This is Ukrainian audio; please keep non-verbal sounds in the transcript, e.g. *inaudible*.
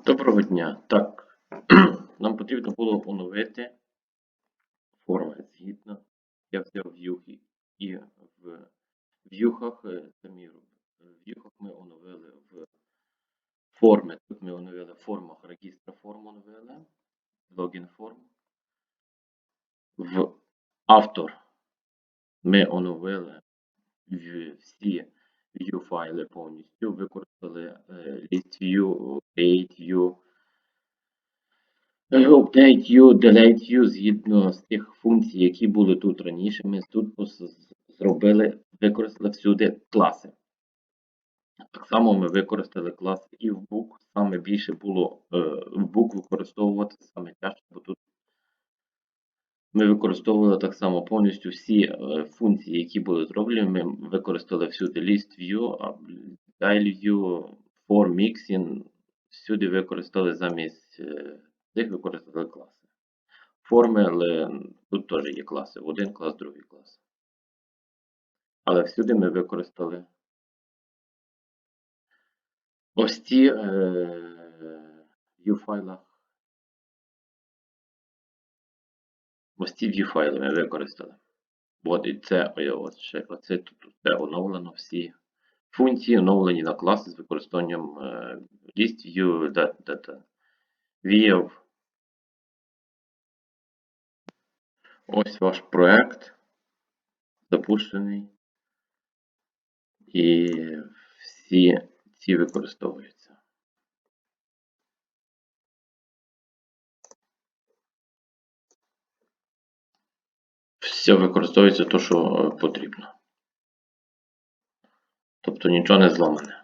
Доброго дня. Так, *clears throat* нам потрібно було оновити форми згідно. Я взяв в'юхи і в в'юхах е, самі роб- в'юхах ми оновили в форми. Тут ми оновили в формах регістра форм оновили, логін форм. В автор ми оновили всі view файли повністю, використали е, list view, е, update view, delete view згідно з тих функцій, які були тут раніше. Ми тут зробили, використали всюди класи. Так само ми використали клас і в book. Саме більше було е, в book використовувати саме тяжко, бо тут ми використовували так само повністю всі е, функції, які були зроблені. Ми використали всюди list view, style view, form mixing. Всюди використали замість е, цих використали класи. Форми, але тут теж є класи. Один клас, другий клас. Але всюди ми використали ось ці е, view файлах. Ось ці view файли ми використали. От і це, ще, оце тут це оновлено всі функції, оновлені на класи з використанням е, list view, data, data, view. Ось ваш проект запущений. І всі ці використовуються. Все використовується те, що е, потрібно. Тобто нічого не зламане.